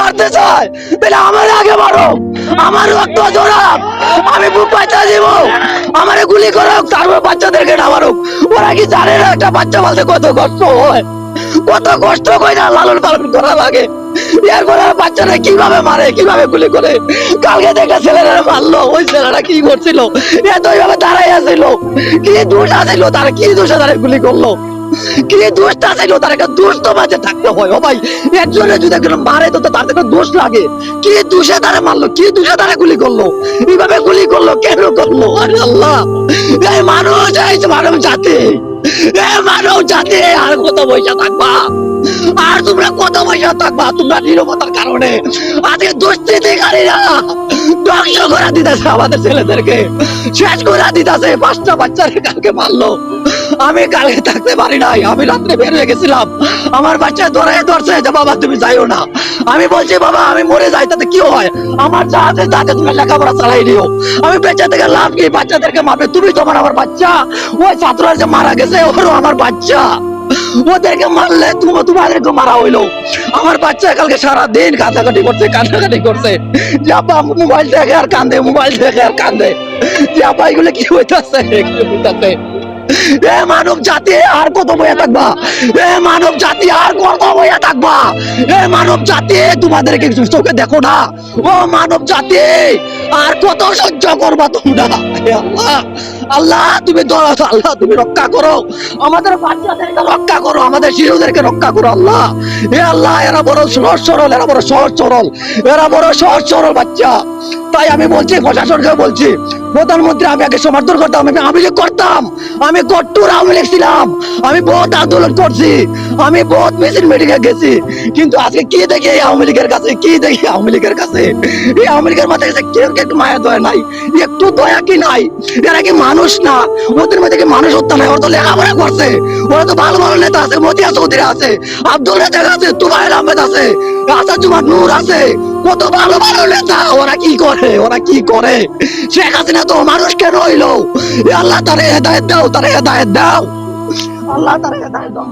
মারতে চায়, তাহলে আমার আগে মারো। আমার রক্ত জোড়াক আমি বুক বাচ্চা দিব। আমারে গুলি করো তারপর বাচ্চাদেরকে না মারুক। ওরা কি জানে না একটা বাচ্চা বলতে কত কষ্ট হয়? কত কষ্ট করে না লালন পালন করা লাগে। এরপরে বাচ্চারা কীভাবে মারে, কীভাবে গুলি করে? কালকে দেখে ছেলেরা মারলো, ওই ছেলেরা কি করছিল? এত এইভাবে দাঁড়াই আছিল কি দোষ আছিল তারা কি দোষে তারা গুলি করল? আর কত পয়সা থাকবা? আর তোমরা কত পয়সা থাকবা? তোমরা নিরবতার কারণে। আজকে দুষ্কৃতিকারীরা ধ্বংস করে দিতেছে আমাদের ছেলেদেরকে। শেষ করে দিতেছে। পাঁচটা বাচ্চারে কালকে মারলো। আমি কালকে থাকতে পারি নাই। আমি রাত্রে বের হয়ে গেছিলাম। আমার বাচ্চা ধরে ধরছে যে, বাবা, তুমি যাইও না। আমি বলছি, বাবা, আমি মরে যাই, তাতে কি হয়? আমার যা আছে তাতে তুমি লেখাপড়া চালাই নিও। আমি বেঁচে থেকে লাভ কি বাচ্চাদেরকে মারবে। তুমি তোমার আমার বাচ্চা। ওই ছাত্ররা যে মারা গেছে, ওরও আমার বাচ্চা। ওদেরকে মারলে তোমার তোমাদেরকে মারা হইল। আমার বাচ্চা কালকে সারা দিন কাটাকাটি করছে কাটাকাটি করছে। যে আব্বা মোবাইল দেখে আর কান্দে, মোবাইল দেখে আর কান্দে। যে আব্বা এগুলো কি হইতাছে? কি হইতাছে? এ মানব জাতি আর কত বইয়া থাকবা? এ মানব জাতি, আর কত বইয়া থাকবা? এ মানব জাতি, তোমাদেরকে চোখে দেখো না। ও মানব জাতি, আর কত সহ্য করবা তোমরা? আল্লাহ তুমি আল্লাহ, তুমি রক্ষা করো। আমাদের বাচ্চাদেরকে রক্ষা করো, আমাদের শিশুদেরকে রক্ষা করো, আল্লাহ। হে আল্লাহ, এরা বড় সহজ সরল, এরা বড় সহজ সরল, এরা বড় সহজ সরল বাচ্চা। তাই আমি বলছি, প্রশাসনকে বলছি, প্রধানমন্ত্রী, আমি আগে সমর্থন করতাম, আমি আওয়ামী করতাম, আমি মানুষ না? ওদের মধ্যে মানুষ হত্যা নাই? ওরা তো লেখাপড়া করছে। ওরা তো ভালো ভালো নেতা আছে, মতিয়া চৌধুরী আছে, আব্দুল রাজাক আছে, তুবাইল আহমেদ আছে। আসাদ তোমার নূর আছে। কত ভালো ভালো নেতা। ওরা কি করে? ওরা কি করে? শেখ হাসিনা তো মানুষ কেন হইল আল্লাহ তারে হেদায়ত দাও তারে হেদায়ত দাও, আল্লাহ তারে হেদায়ত দাও।